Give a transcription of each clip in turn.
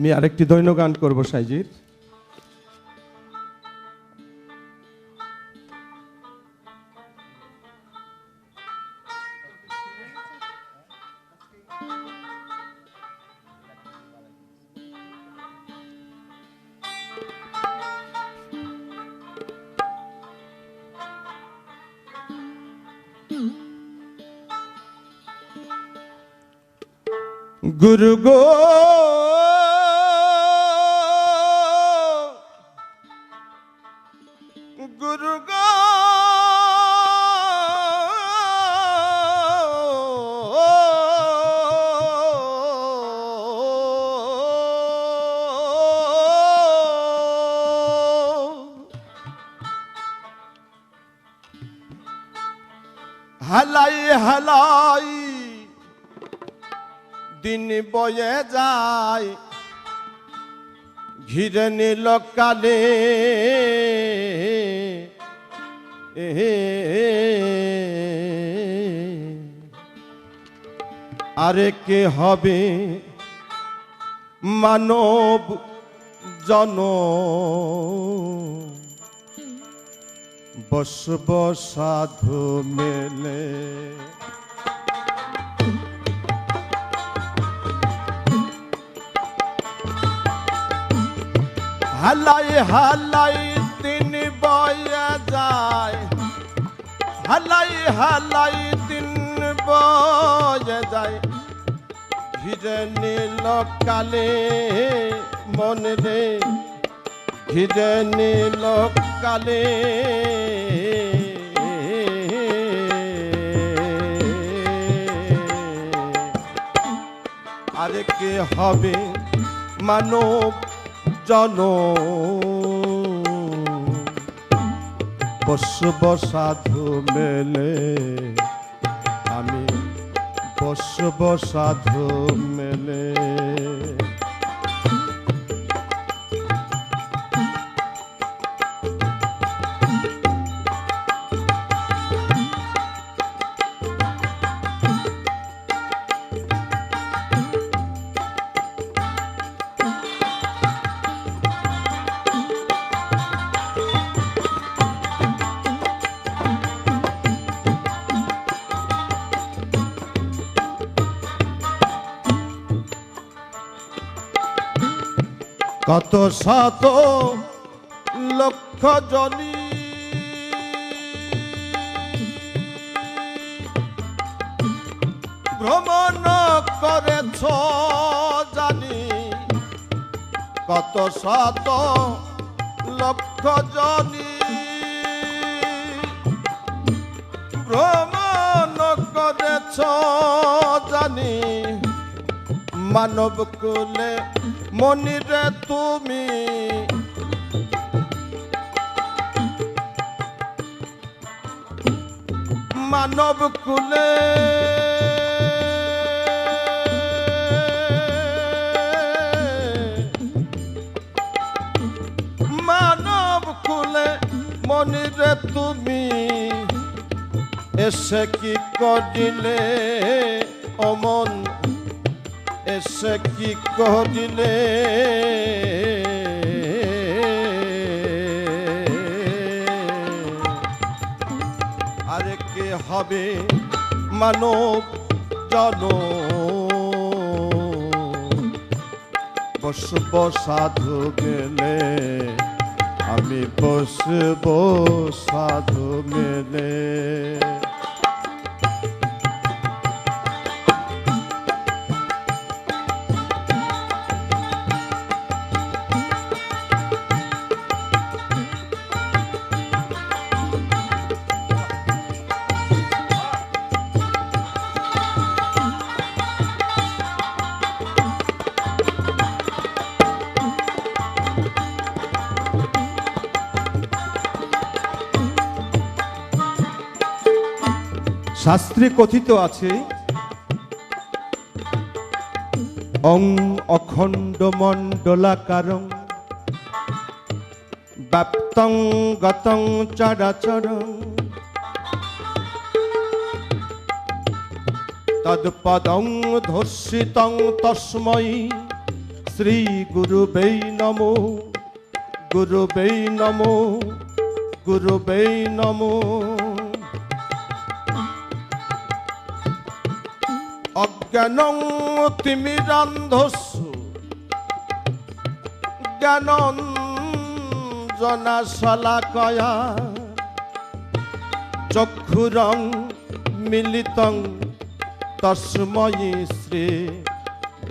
আমি আরেকটি দৈন্য গান করব সাইজির। গুরু গো হালাই। দিন বয়ে যায় ঘিরে নিল কালে। আরে কে হবে মানব জন বসব সাধু মেলে। হালাই হালাই দিন বয়ে যায়। হালাই হালাই দিন বয়ে যায়। ঘিরে নীল কালে মনে রে। ঘিরে নীল কালে আরে কে হবে মানব জন বসব সাধু মেলে আমি বসব সাধু মেলে কত শত লক্ষ জনী। ভ্রমণ করেছ জানি কত শত লক্ষ জনী। ভ্রমণ করেছ জানি মানব কুলে মনিরে তুমি। মানব কুলে। মানব কুলে মনিরে তুমি। এসে কি করিলে অমন এসে কি করিলে আরে কে হবে মানব জন বসব সাধু গেলে, আমি বসব সাধু মেলে শাস্ত্রে কথিত আছে, অং অখণ্ড মণ্ডলাকারং ব্যাপ্তং গতং চরাচরং। তৎপদং ধর্ষিতং তস্মৈ শ্রী গুরুবেই নমো গুরুবেই নমো গুরুবেই নমো। অজ্ঞানং তিমিরান্ধস্যু জ্ঞানঞ্জনা শলাকয়া চক্ষুরং মিলিতং তস্ময়ী শ্রী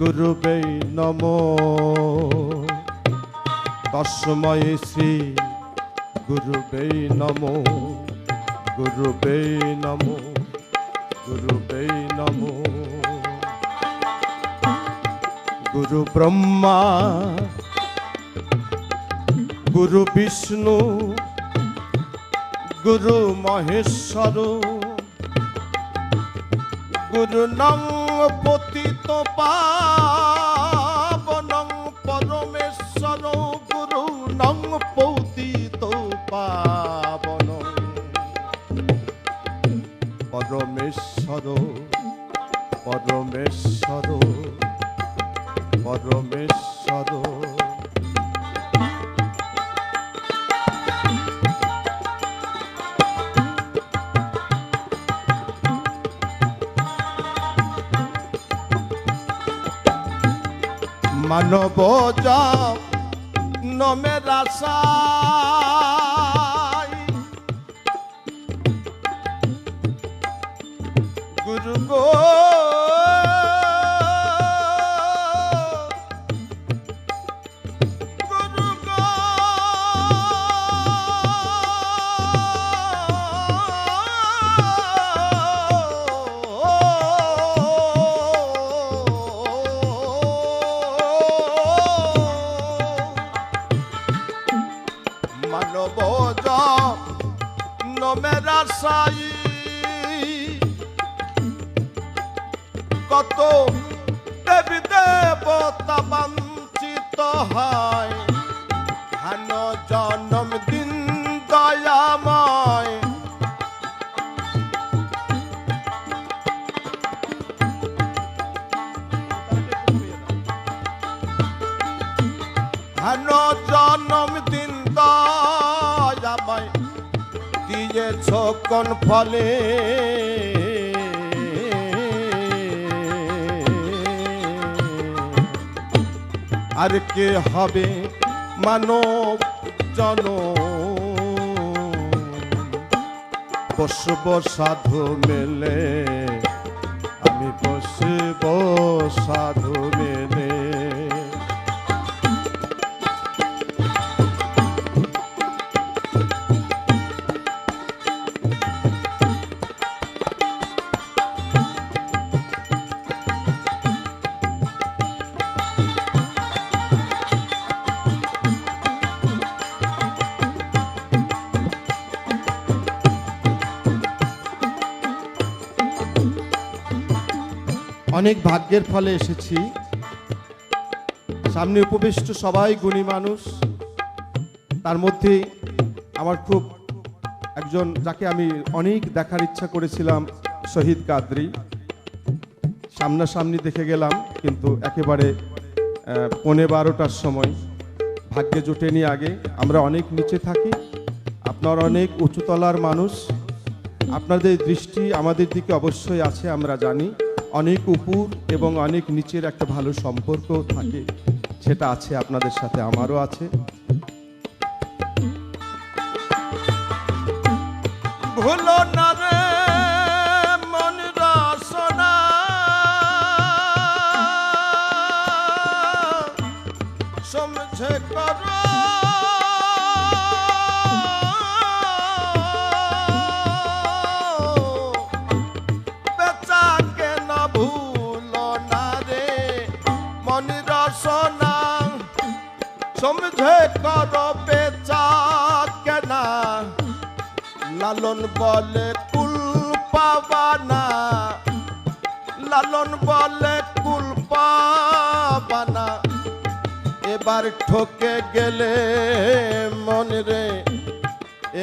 গুরুবে নম। তস্ময়ী শ্রী গুরুবে নম। গুরুবে নম। গুরুবে নম। গুরু ব্রহ্মা গুরু বিষ্ণু গুরু মহেশ্বর গুরু নং পতিত পাবনং পরমেশ্বর গুরু নং পতিত পাবন পরমেশ্বর পরমেশ্বর পরমেশ্বর মানব নমে রাসাই। গুরু গো মানব নমেরা সাই। কত দেবী দেবতা বাঞ্ছিত হয়। হান জনম কোন ফলে। আর কে হবে মানব জন বসব সাধু মেলে আমি বসব সাধু মেলে। অনেক ভাগ্যের ফলে এসেছি। সামনে উপবিষ্ট সবাই গুণী মানুষ। তার মধ্যে আমার খুব একজন যাকে আমি অনেক দেখার ইচ্ছা করেছিলাম, শহীদ কাদরি। সামনাসামনি দেখে গেলাম, কিন্তু একেবারে পৌনে বারোটার সময়। ভাগ্যে জোটেনি আগে। আমরা অনেক নিচে থাকি। আপনার অনেক উঁচুতলার মানুষ। আপনাদের দৃষ্টি আমাদের দিকে অবশ্যই আছে, আমরা জানি। অনেক উপর এবং অনেক নিচের একটা ভালো সম্পর্ক থাকে। সেটা আছে, আপনাদের সাথে আমারও আছে। ভুলো না বলে কুল পাবানা। লালন বলে কুল পাবানা। এবার ঠকে গেলে মনে রে।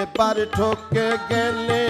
এবার ঠকে গেলে